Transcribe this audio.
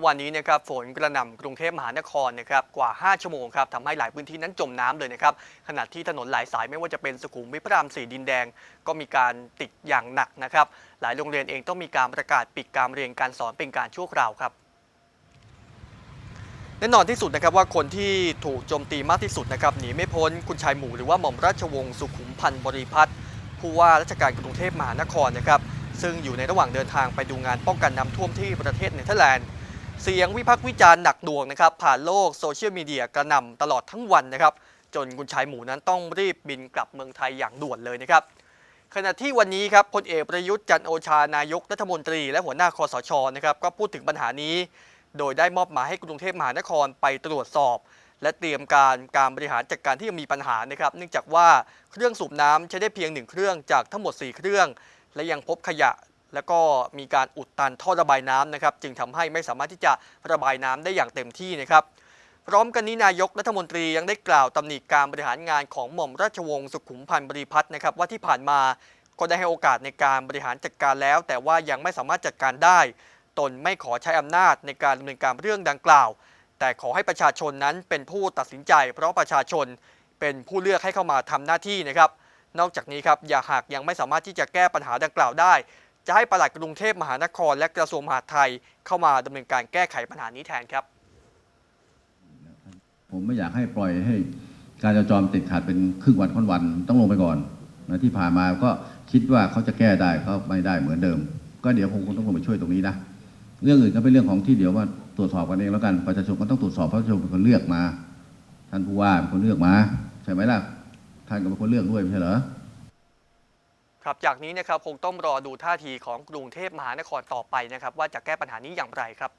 มื่อวานนี้นะครับฝนกระหน่ำกรุงเทพมหานครนะครับกว่า 5 ชั่วโมงครับทำให้หลายพื้นที่นั้นจมน้ำเลยนะครับขณะที่ถนนหลายสายไม่ว่าจะเป็นสุขุมวิทพระรามสี่ดินแดง ก็มีการติดอย่างหนักนะครับ หลายโรงเรียนเองต้องมีการประกาศปิดการเรียนการสอนเป็นการชั่วคราวครับแน่นอนที่สุดนะครับว่าคนที่ถูกโจมตีมากที่สุดนะครับหนีไม่พ้นคุณชายหมู่หรือว่าหม่อมราชวงศ์สุขุมพันธ์บริพัตรผู้ว่าราชการกรุงเทพมหานครนะครับซึ่งอยู่ในระหว่างเดินทางไปดูงานป้องกันน้ำท่วมที่ประเทศเนเธอร์แลนด์ เสียงวิพากษ์วิจารณ์หนักหน่วงนะครับ ผ่านโลกโซเชียลมีเดียกระหน่ำตลอดทั้งวันนะครับ จนคุณชายหมูนั้นต้องรีบบินกลับเมืองไทยอย่างด่วนเลยนะครับ ขณะที่วันนี้ครับพลเอกประยุทธ์จันโอชานายกรัฐมนตรี และหัวหน้าคอสชนะครับก็พูดถึงปัญหานี้ โดยได้มอบหมายให้กรุงเทพมหานครไปตรวจสอบ และเตรียมการการบริหารจัดการที่มีปัญหานะครับ เนื่องจากว่าเครื่องสูบน้ำใช้ได้เพียงหนึ่งเครื่องจากทั้งหมด 4 เครื่อง และยังพบขยะ แล้วก็มีการอุดตันท่อระบายน้ำนะครับจึงทำให้ไม่สามารถที่จะระบายน้ำได้อย่างเต็มที่นะครับพร้อมกันนี้นายกรัฐมนตรียังได้กล่าวตำหนิการบริหารงานของหม่อมราชวงศ์สุขุมพันธ์บริพัตรนะครับว่าที่ผ่านมาก็ได้ให้โอกาสในการบริหารจัดการแล้ว แต่ว่ายังไม่สามารถจัดการได้ ตนไม่ขอใช้อำนาจในการดำเนินการเรื่องดังกล่าว แต่ขอให้ประชาชนนั้นเป็นผู้ตัดสินใจ เพราะประชาชนเป็นผู้เลือกให้เข้ามาทำหน้าที่นะครับ นอกจากนี้ครับอย่าหากยังไม่สามารถที่จะแก้ปัญหาดังกล่าวได้ จะให้ปลัดกรุงเทพมหานคร และกระทรวงมหาดไทยเข้ามาดำเนินการแก้ไขปัญหานี้แทนครับ ผมไม่อยากให้ปล่อยให้การจราจรติดขัดเป็นครึ่งวันค่อนวันต้องลงไปก่อนนะที่ผ่านมาก็คิดว่าเขาจะแก้ได้เขาไม่ได้เหมือนเดิม ก็เดี๋ยวคงต้องลงไปช่วยตรงนี้นะเรื่องอื่นก็เป็นเรื่องของที่เดี๋ยวว่าตรวจสอบกันเองแล้วกันประชาชนก็ต้องตรวจสอบเพราะประชาชนเป็นคนเลือกมา ท่านผู้ว่าเป็นคนเลือกมา ใช่ไหมล่ะท่านก็เป็นคนเลือกด้วยไม่ใช่เหรอ ครับจากนี้นะครับคงต้องรอดูท่าทีของกรุงเทพมหานครต่อไปนะครับว่าจะแก้ปัญหานี้อย่างไรครับ